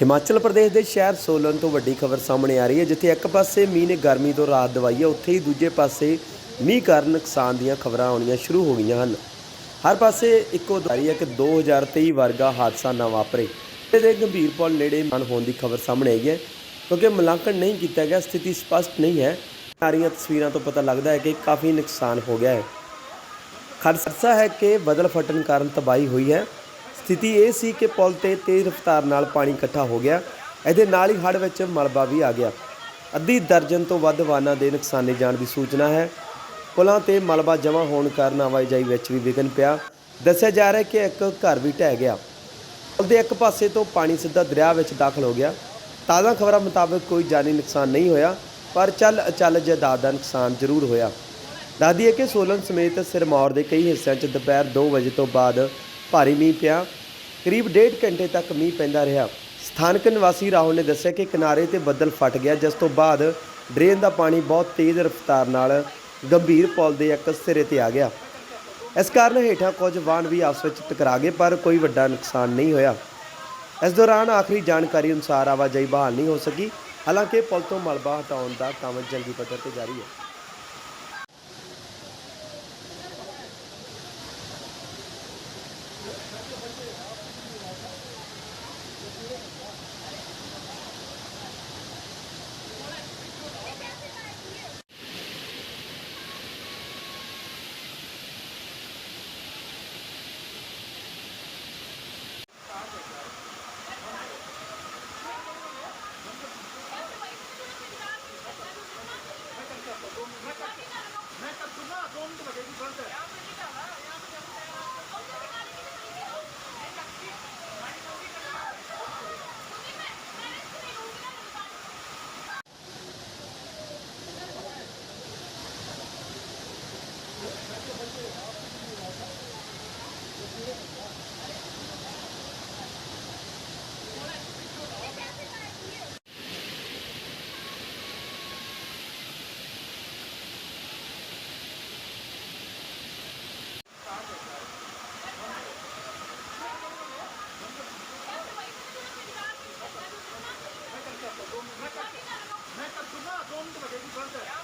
ਹਿਮਾਚਲ ਪ੍ਰਦੇਸ਼ ਦੇ ਸ਼ਹਿਰ ਸੋਲਨ ਤੋਂ ਵੱਡੀ ਖਬਰ ਸਾਹਮਣੇ ਆ ਰਹੀ ਹੈ, ਜਿੱਥੇ ਇੱਕ ਪਾਸੇ ਮੀਂਹ ਨੇ ਗਰਮੀ ਤੋਂ ਰਾਹਤ ਦਵਾਈ ਹੈ, ਉੱਥੇ ਹੀ ਦੂਜੇ ਪਾਸੇ ਮੀਂਹ ਕਾਰਨ ਨੁਕਸਾਨ ਦੀਆਂ ਖਬਰਾਂ ਆਉਣੀਆਂ ਸ਼ੁਰੂ ਹੋ ਗਈਆਂ ਹਨ। ਹਰ ਪਾਸੇ ਇੱਕੋ ਦਾਰੀ ਹੈ ਕਿ 2023 ਵਰਗਾ ਹਾਦਸਾ ਨਾ ਵਾਪਰੇ। ਇਹਦੇ ਗੰਭੀਰ ਪੁਲ ਨੇੜੇ ਮਨ ਹੋਣ ਦੀ ਖਬਰ ਸਾਹਮਣੇ ਆਈ ਹੈ, ਕਿਉਂਕਿ ਮੁਲਾਂਕਣ ਨਹੀਂ ਕੀਤਾ ਗਿਆ, ਸਥਿਤੀ ਸਪਸ਼ਟ ਨਹੀਂ ਹੈ। ਆ ਰਹੀਆਂ ਤਸਵੀਰਾਂ ਤੋਂ ਪਤਾ ਲੱਗਦਾ ਹੈ ਕਿ ਕਾਫੀ ਨੁਕਸਾਨ ਹੋ ਗਿਆ ਹੈ। ਖਦਸ਼ਾ ਹੈ ਕਿ ਬਦਲ ਫਟਣ ਕਾਰਨ ਤਬਾਹੀ ਹੋਈ ਹੈ। ਸਥਿਤੀ ਇਹ ਸੀ ਕਿ ਪੁਲ ਤੇ ਤੇਜ਼ ਰਫ਼ਤਾਰ ਨਾਲ ਪਾਣੀ ਇਕੱਠਾ ਹੋ ਗਿਆ। ਇਹਦੇ ਨਾਲ ਹੀ ਹੜ੍ਹ ਵਿੱਚ ਮਲਬਾ ਵੀ ਆ ਗਿਆ। ਅੱਧੀ ਦਰਜਨ ਤੋਂ ਵੱਧ ਵਾਹਨਾਂ ਦੇ ਨੁਕਸਾਨੇ ਜਾਣ ਦੀ ਸੂਚਨਾ ਹੈ। ਪੁਲਾਂ ਤੇ ਮਲਬਾ ਜਮ੍ਹਾਂ ਹੋਣ ਕਾਰਨ ਆਵਾਜਾਈ ਵਿੱਚ ਵੀ ਵਿਘਨ ਪਿਆ। ਦੱਸਿਆ ਜਾ ਰਿਹਾ ਹੈ ਕਿ ਇੱਕ ਘਰ ਵੀ ਢਹਿ ਗਿਆ। ਪੁਲ ਦੇ ਇੱਕ ਪਾਸੇ ਤੋਂ ਪਾਣੀ ਸਿੱਧਾ ਦਰਿਆ ਵਿੱਚ ਦਾਖਲ ਹੋ ਗਿਆ। ਤਾਜ਼ਾ ਖਬਰਾਂ ਮੁਤਾਬਕ ਕੋਈ ਜਾਨੀ ਨੁਕਸਾਨ ਨਹੀਂ ਹੋਇਆ, ਪਰ ਚੱਲ ਅਚਲ ਜਾਇਦਾਦ ਦਾ ਨੁਕਸਾਨ ਜ਼ਰੂਰ ਹੋਇਆ। ਦੱਸਦੀ ਹੈ ਕਿ ਸੋਲਨ ਸਮੇਤ ਸਿਰਮੌਰ ਦੇ ਕਈ ਹਿੱਸਿਆਂ 'ਚ ਦੁਪਹਿਰ 2 ਵਜੇ ਤੋਂ ਬਾਅਦ ਭਾਰੀ ਮੀਂਹ ਪਿਆ। ਕਰੀਬ ਡੇਢ ਘੰਟੇ ਤੱਕ ਮੀਂਹ ਪੈਂਦਾ ਰਿਹਾ। ਸਥਾਨਕ ਨਿਵਾਸੀ ਰਾਹੁਲ ਨੇ ਦੱਸਿਆ ਕਿ ਕਿਨਾਰੇ ਤੇ ਬੱਦਲ ਫਟ ਗਿਆ, ਜਿਸ ਤੋਂ ਬਾਅਦ ਡਰੇਨ ਦਾ ਪਾਣੀ ਬਹੁਤ ਤੇਜ਼ ਰਫ਼ਤਾਰ ਨਾਲ ਗੰਭੀਰ ਪੁਲ ਦੇ ਇੱਕ ਸਿਰੇ ਤੇ ਆ ਗਿਆ। ਇਸ ਕਾਰਨ ਹੇਠਾਂ ਕੁਝ ਵਾਹਨ ਵੀ ਆਪਸ ਵਿੱਚ ਟਕਰਾ ਗਏ, ਪਰ ਕੋਈ ਵੱਡਾ ਨੁਕਸਾਨ ਨਹੀਂ ਹੋਇਆ। ਇਸ ਦੌਰਾਨ ਆਖਰੀ ਜਾਣਕਾਰੀ ਅਨੁਸਾਰ ਆਵਾਜਾਈ ਬਹਾਲ ਨਹੀਂ ਹੋ ਸਕੀ। ਹਾਲਾਂਕਿ ਪੁਲ ਤੋਂ ਮਲਬਾ ਹਟਾਉਣ ਦਾ ਕੰਮ ਜੰਗੀ ਪੱਧਰ ਤੇ ਜਾਰੀ ਹੈ। 야,